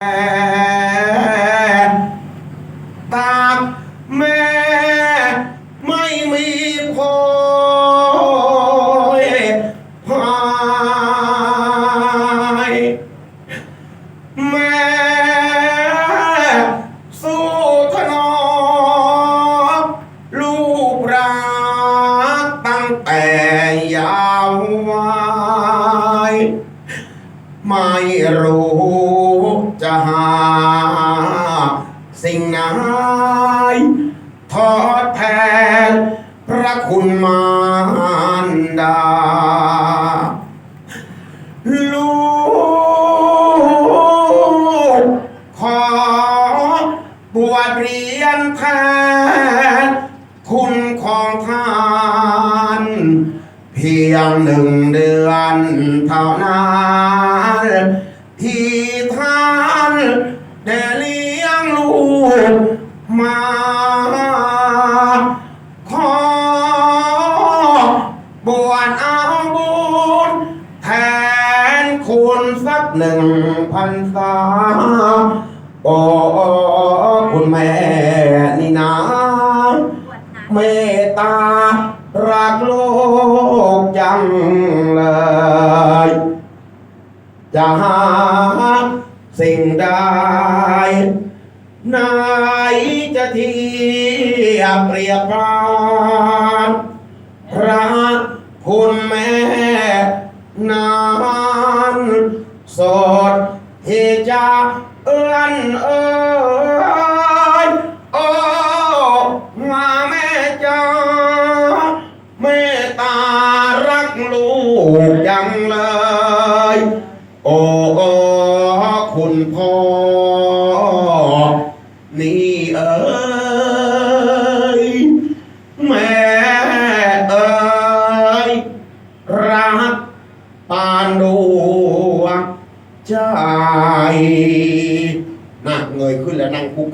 ตากแม่ไม่มีพอยพายแม่สู้ถนอมลูกรักตั้งแต่ยาววัยไม่รู้ จะหา สิ่งไหนทอดแทนพระคุณมารดา ลูกขอบวชเรียนแทนคุณของท่าน เพียงหนึ่งเดือนเท่านั้น บวชเอาบุญแทนคุณสักหนึ่งพันษาโอ้คุณแม่นี่นะเมตตารักโลกจังเลย จะหาสิ่งใดไหนจะเทียบเปรียบปราน คุณแม่นานสดที่จะเอื้อนเอ่ยโอ้มาแม่จ้าเมตตารักลูกยังเลย โอ้คุณพ่อนี่ ใจน่งเงยขึ้นแล้วนั่งคุก